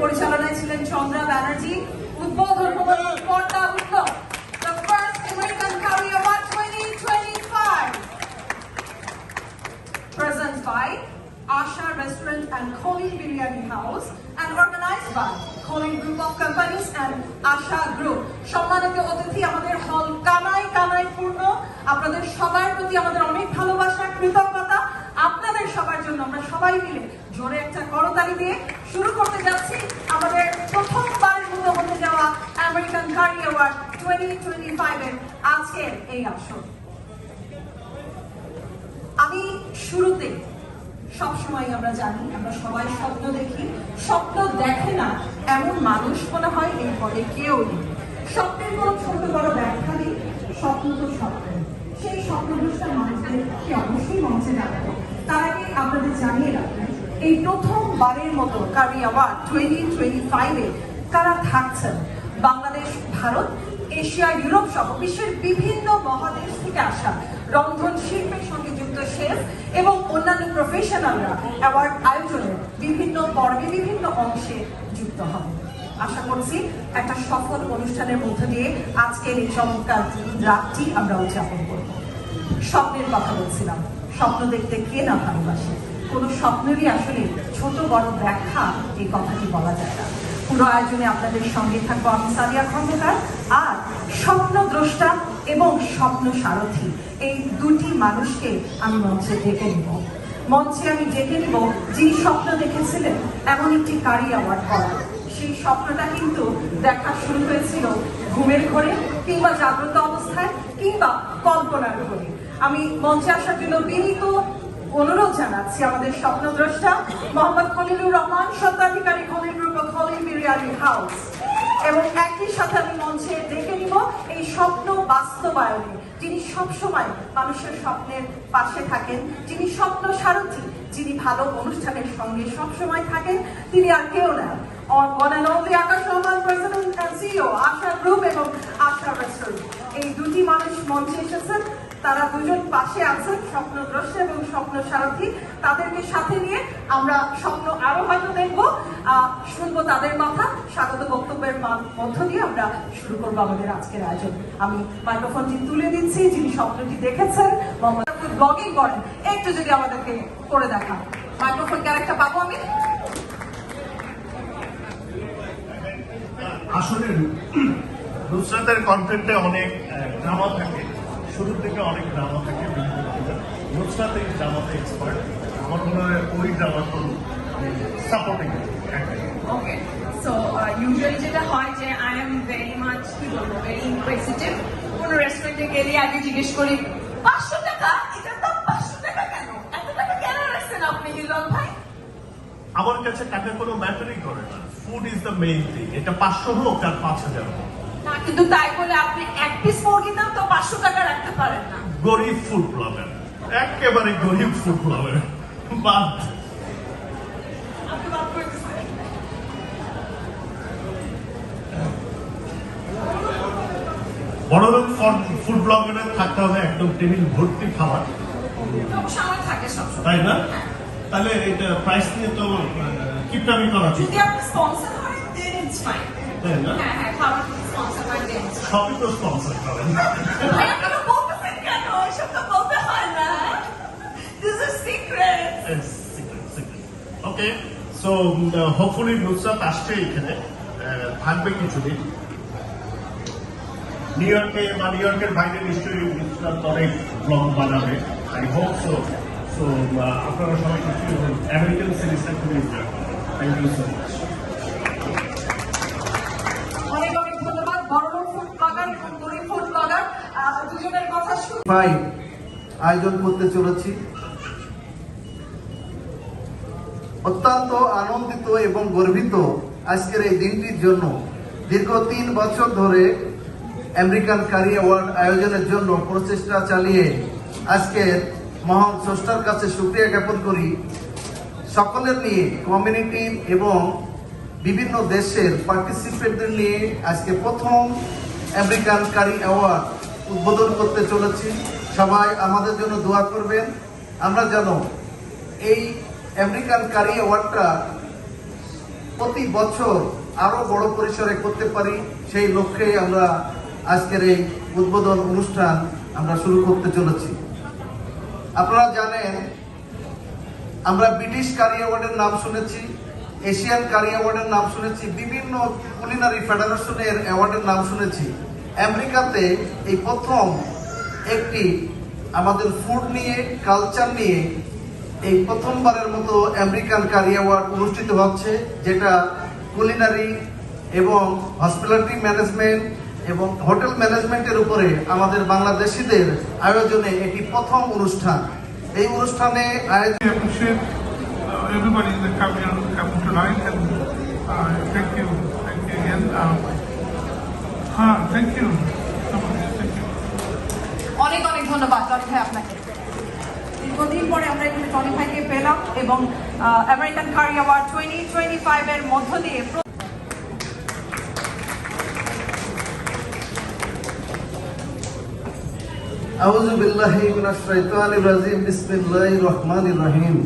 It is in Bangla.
পরিচালনায় ছিলেন চন্দ্রা ব্যানার্জি উদ্বোধন পর্দা উঠল Presented by Asha Restaurant and Colin Biryani House and organized by Colin Group of Companies and Asha সম্মানিত অতিথি আমাদের হল কামাই কামাই আপনাদের সবার প্রতি আমাদের অনেক ভালোবাসা, কৃতজ্ঞতা। আপনাদের সবার জন্য আমরা সবাই মিলে জোরে একটা করতালি দিয়ে শুরু করতে যাচ্ছি আমাদের প্রথমবারের মতো হতে যাওয়া American curry award twenty twenty ফাইভের আজকের এই আসর। আমি শুরুতে সবসময় আমরা জানি, আমরা সবাই স্বপ্ন দেখি, স্বপ্ন দেখে না এমন মানুষ মনে হয় এই পদে কেউ নেই। স্বপ্নের কোনো ছোট বড় ব্যাখ্যা নেই, স্বপ্ন তো স্বপ্ন। সেই স্বপ্নদৃষ্টা মানুষদেরকে অবশ্যই মঞ্চে ডাকবো তার আগে আপনাদের জানিয়ে রাখবেন এই প্রথমবারের মতো কারি অ্যাওয়ার্ড টোয়েন্টি টোয়েন্টি ফাইভে কারা থাকছেন। বাংলাদেশ, ভারত, এশিয়া, ইউরোপ সহ বিশ্বের বিভিন্ন মহাদেশ থেকে আসা রন্ধন শিল্পের সঙ্গে যুক্ত শেফ এবং অন্যান্য প্রফেশনালরা অ্যাওয়ার্ড আয়োজনের বিভিন্ন পর্বে বিভিন্ন অংশে যুক্ত হবে আশা করছি একটা সফল অনুষ্ঠানের মধ্য দিয়ে আজকের এই চমৎকার রাতটি আমরা উদযাপন করব। স্বপ্নের কথা বলছিলাম। স্বপ্ন দেখতে কে না ভালোবাসে? কোনো স্বপ্নেরই আসলে ছোট বড় ব্যাখ্যা এই কথাটি বলা যায় না। পুরো আয়োজনে আপনাদের সঙ্গে থাকব আমি সাদিয়া খন্দকার আর স্বপ্ন দ্রষ্টা এবং স্বপ্ন সারথি এই দুটি মানুষকে আমি মঞ্চে ডেকে নিব। মঞ্চে আমি ডেকে নিব যিনি স্বপ্ন দেখেছিলেন, এমন একটি কারি অ্যাওয়ার্ড করা সেই স্বপ্নটা কিন্তু দেখা শুরু হয়েছিল ঘুমের ঘরে কিংবা জাগ্রত অবস্থায় কিংবা কল্পনার ঘরে। আমি মঞ্চে আসার জন্য বিনীত অনুরোধ জানাচ্ছি আমাদের স্বপ্নদ্রষ্টা মোহাম্মদ কলিলুর রহমান, স্বত্বাধিকারী খলিল বিরিয়ানি হাউস। এবং একই সাথে আমি মঞ্চে দেখে নিব এই স্বপ্ন বাস্তবায়নে। যিনি সবসময় মানুষের স্বপ্নের পাশে থাকেন, যিনি স্বপ্ন সারথী, যিনি ভালো অনুষ্ঠানের সঙ্গে সবসময় থাকেন, তিনি আর কেউ না। আশা গ্রুপ এবং আশা রেস্টুরেন্ট এই দুটি মানুষ মঞ্চে এসেছেন। তারা দুজন পাশে আছেন, স্বপ্নদ্রষ্টা এবং স্বপ্ন সারথী তাদেরকে সাথে নিয়ে আমরা স্বপ্ন আরও হয়তো দেখব। শুনব তাদের কথা। স্বাগত বক্তব্যের মধ্য দিয়ে আমরা শুরু করব আমাদের আজকের আয়োজন। আমি মাইক্রোফোনটি তুলে দিচ্ছি, যিনি স্বপ্নটি দেখেছেন ব্লগিং করেন একটু যদি আমাদেরকে করে দেখান। মাইক্রোফোন ক্যারেক্টার পাবো আমি? আসলে নুসরাতের কন্টেন্টে অনেক ড্রামা থাকে। শুরু থেকে অনেক ড্রামা থাকে নুসরাত এই ড্রামাতে এক্সপার্ট আমার মনে হয় ওই ড্রামা তো সাপোর্টিং ওকে সো ইউজুয়ালি যেটা হয় যে আই এম ভেরি মাচ কি বলব ভেরি ইনকুয়েসিটিভ কোন রেস্টুরেন্টে গেলে আগে জিজ্ঞেস করি পাঁচশো টাকা? এটার দাম পাঁচশো টাকা কেন? এত টাকা কেন রাখছেন আপনি হিলন ভাই? আমার কাছে টাকা কোনো ম্যাটারই করে না। Food is the main thing এটা পাঁচশো হোক আর পাঁচ হাজার হোক। না কিন্তু তাই বলে আপনি এক পিস মুরগির দাম তো পাঁচশো টাকা রাখতে পারেন না। গরিব ফুড ব্লগার একেবারে গরিব ফুড ব্লগার বাদ ফুড থাকতে হবে একদম টেবিল ভর্তি খাবার। তাই না? তাহলে এটা প্রাইস নিয়ে তো কিপটামি করা যদি আপনি স্পন্সর হয় দেন ইটস ফাইন তাই না? হ্যাঁ হ্যাঁ খাবার হয় সবই তো স্পন্সর করেন সো হোপফুলি নুসরাত আসছে এখানে থাকবে কিছুদিন। নিউ ইয়র্কে বা নিউ ইয়র্কের বাইরে নিশ্চয়ই নুসরাত অনেক ব্লগ বানাবে আই হোপ সো সো আপনারা সবাই আমেরিকান সিরিজটা খুবই থ্যাংক ইউ সো মাচ অনেক অনেক ধন্যবাদ বড় ফুড ব্লগার এবং গরিব ফুড ব্লগার দুজনের কথা শুনে ভাই আয়োজন করতে চলেছি। অত্যন্ত আনন্দিত এবং গর্বিত আজকের এই দিনটির জন্য দীর্ঘ তিন বছর ধরে আমেরিকান কারি অ্যাওয়ার্ড আয়োজনের জন্য প্রচেষ্টা চালিয়ে আজকের মহান স্রষ্টার কাছে সুক্রিয়া জ্ঞাপন করি। সকলের নিয়ে কমিউনিটি এবং বিভিন্ন দেশের পার্টিসিপেন্টদের নিয়ে আজকে প্রথম আমেরিকান কারি অ্যাওয়ার্ড উদ্বোধন করতে চলেছি। সবাই আমাদের জন্য দোয়া করবেন। আমরা যেন এই আমেরিকান কারি অ্যাওয়ার্ডটা প্রতি বছর আরও বড় পরিসরে করতে পারি, সেই লক্ষ্যে আমরা আজকের এই উদ্বোধন অনুষ্ঠান আমরা শুরু করতে চলেছি। আপনারা জানেন, আমরা ব্রিটিশ কারি অ্যাওয়ার্ডের নাম শুনেছি, এশিয়ান কারি অ্যাওয়ার্ডের নাম শুনেছি, বিভিন্ন কুলিনারি ফেডারেশনের অ্যাওয়ার্ডের নাম শুনেছি। আমেরিকাতে এই প্রথম একটি আমাদের ফুড নিয়ে কালচার নিয়ে এই প্রথমবারের মতো আমেরিকান কারি অ্যাওয়ার্ড অনুষ্ঠিত হচ্ছে, যেটা কুলিনারি এবং হসপিটালিটি ম্যানেজমেন্ট এবং হোটেল ম্যানেজমেন্টের উপরে আমাদের বাংলাদেশিদের আয়োজনে এটি প্রথম অনুষ্ঠান। এই অনুষ্ঠানে আয়োজন thank you. অনেক অনেক ধন্যবাদ টনি ভাই আপনাকে। দীর্ঘদিন পরে আমরা এখানে টনি ভাইকে পেলাম এবং American curry award twenty twenty ফাইভের মধ্য দিয়ে প্র- আউযু বিল্লাহি মিনাশ শাইতানির রাজিম বিসমিল্লাহির রহমানির রহিম।